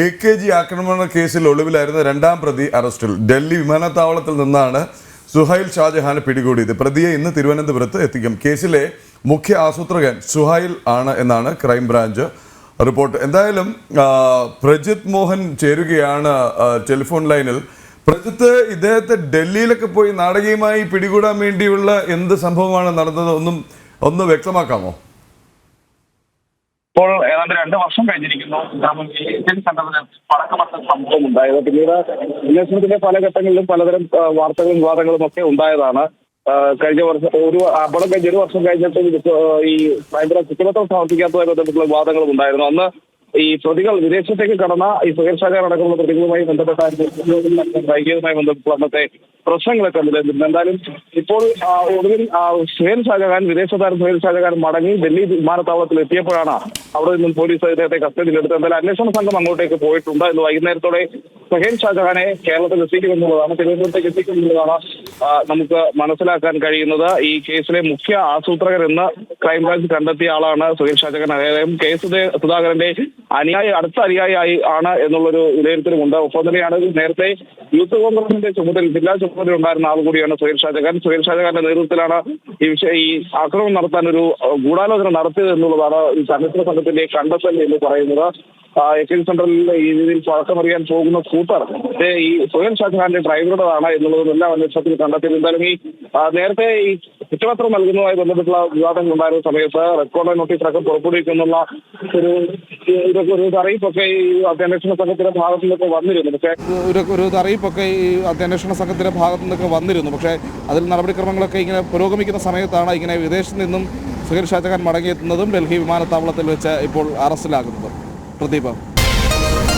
A K G ആക്രമണ കേസിൽ ഒളിവിലായിരുന്ന രണ്ടാം പ്രതി അറസ്റ്റിൽ ഡൽഹി വിമാനത്താവളത്തിൽ നിന്നാണ് സുഹൈൽ ഷാജഹാനെ പിടികൂടിയത്. പ്രതിയെ ഇന്ന് തിരുവനന്തപുരത്ത് എത്തിക്കും. കേസിലെ മുഖ്യ ആസൂത്രകൻ സുഹൈൽ ആണ് എന്നാണ് ക്രൈംബ്രാഞ്ച് റിപ്പോർട്ട്. എന്തായാലും പ്രജിത് മോഹൻ ചേരുകയാണ് ടെലിഫോൺ ലൈനിൽ. പ്രജിത്ത് ഇദ്ദേഹത്തെ ഡൽഹിയിലൊക്കെ പോയി നാടകീയമായി പിടികൂടാൻ വേണ്ടിയുള്ള എന്ത് സംഭവമാണ് നടന്നത്? ഒന്നും ഒന്ന് വ്യക്തമാക്കാമോ? ഇപ്പോൾ ഏതാണ്ട് രണ്ട് വർഷം കഴിഞ്ഞിരിക്കുന്നു. ഇന്ത്യൻ സംഘടന പടക്കമത്ത സംഭവം ഉണ്ടായത്. പിന്നീട് അന്വേഷണത്തിന്റെ പല ഘട്ടങ്ങളിലും പലതരം വാർത്തകളും വിവാദങ്ങളും ഒക്കെ ഉണ്ടായതാണ്. കഴിഞ്ഞ വർഷം ഒരു അപകടം കഴിഞ്ഞ ഒരു വർഷം കഴിഞ്ഞിട്ട് ഈ ക്രൈംബ്രാഞ്ച് കുറ്റപത്രം സമർപ്പിക്കാത്തതുമായി ബന്ധപ്പെട്ടുള്ള വിവാദങ്ങളും ഉണ്ടായിരുന്നു. അന്ന് ഈ പ്രതികൾ വിദേശത്തേക്ക് കടന്ന ഈ സുഹേൽ ഷാജാൻ അടക്കമുള്ള പ്രതികളുമായി ബന്ധപ്പെട്ട വൈകിയതുമായി ബന്ധപ്പെട്ടുള്ള അന്നത്തെ പ്രശ്നങ്ങളൊക്കെ നിലനിന്നിരുന്നു എന്തായാലും ഇപ്പോൾ ഒടുവിൽ സുഹേൽ ഷാജഹാൻ വിദേശ താരം സുഹേൽ ഷാജഹാൻ മടങ്ങി ഡൽഹി വിമാനത്താവളത്തിൽ എത്തിയപ്പോഴാണ് അവിടെ നിന്നും പോലീസ് അദ്ദേഹത്തെ കസ്റ്റഡിയിലെടുത്ത് എന്തായാലും അന്വേഷണ സംഘം അങ്ങോട്ടേക്ക് പോയിട്ടുണ്ട് ഇന്ന് വൈകുന്നേരത്തോടെ സുഹേൽ ഷാജഹാനെ കേരളത്തിൽ എത്തിക്കുമെന്നുള്ളതാണ് തിരുവനന്തപുരത്തേക്ക് എത്തിക്കുമെന്നുള്ളതാണ് നമുക്ക് മനസ്സിലാക്കാൻ കഴിയുന്നത്. ഈ കേസിലെ മുഖ്യ ആസൂത്രകൻ എന്ന് ക്രൈംബ്രാഞ്ച് കണ്ടെത്തിയ ആളാണ് സുഹേൽ ഷാജഹാൻ. അതായത് കേസ് സുധേ- സുധാകരന്റെ അനുയായി അടുത്ത അനുയായി ആണ് എന്നുള്ളൊരു വിലയിരുത്തലുമുണ്ട്. ഒപ്പം തന്നെയാണ് നേരത്തെ യൂത്ത് കോൺഗ്രസിന്റെ ചുമതല ജില്ലാ ചുമതല ഉണ്ടായിരുന്ന ആൾ കൂടിയാണ് സുഹേൽ ഷാജഹാൻ. സുഹേൽ ഷാജഹാന്റെ നേതൃത്വത്തിലാണ് ഈ വിഷയം ഈ ആക്രമണം നടത്താൻ ഒരു ഗൂഢാലോചന നടത്തിയത് എന്നുള്ളതാണ് ഈ അന്വേഷണ സംഘത്തിന്റെ കണ്ടെത്തൽ എന്ന് പറയുന്നത്. എക്സൈസ് സെന്ററിൽ ഈ രീതിയിൽ പഴക്കമറിയാൻ പോകുന്ന സ്കൂട്ടർ ഈ സുഹേൽ ഷാജഹാന്റെ ഡ്രൈവറുടേതാണ് എന്നുള്ളതും എല്ലാം അന്വേഷണത്തിൽ കണ്ടെത്തിയത്. എന്തായാലും ഈ നേരത്തെ ഈ കുറ്റപത്രം നൽകുന്നതുമായി ബന്ധപ്പെട്ടുള്ള വിവാദങ്ങൾ ഉണ്ടായിരുന്ന സമയത്ത് റെക്കോർഡ് നോട്ടീസ് അടക്കം പുറപ്പെടുവിക്കുന്നുള്ള ഒരു ഒരു അറിയിപ്പൊക്കെ ഈ അന്വേഷണ സംഘത്തിന്റെ ഭാഗത്തു നിന്നൊക്കെ വന്നിരുന്നു. പക്ഷേ ഒരു ഈ വന്നിരുന്നു. അതിൽ നടപടിക്രമങ്ങളൊക്കെ ഇങ്ങനെ പുരോഗമിക്കുന്ന സമയത്താണ് ഇങ്ങനെ വിദേശത്ത് നിന്നും സുഹേൽ ഷാജഹാൻ മടങ്ങിയെത്തുന്നതും ഡൽഹി വിമാനത്താവളത്തിൽ വെച്ച് ഇപ്പോൾ അറസ്റ്റിലാകുന്നതും. പ്രദീപ്.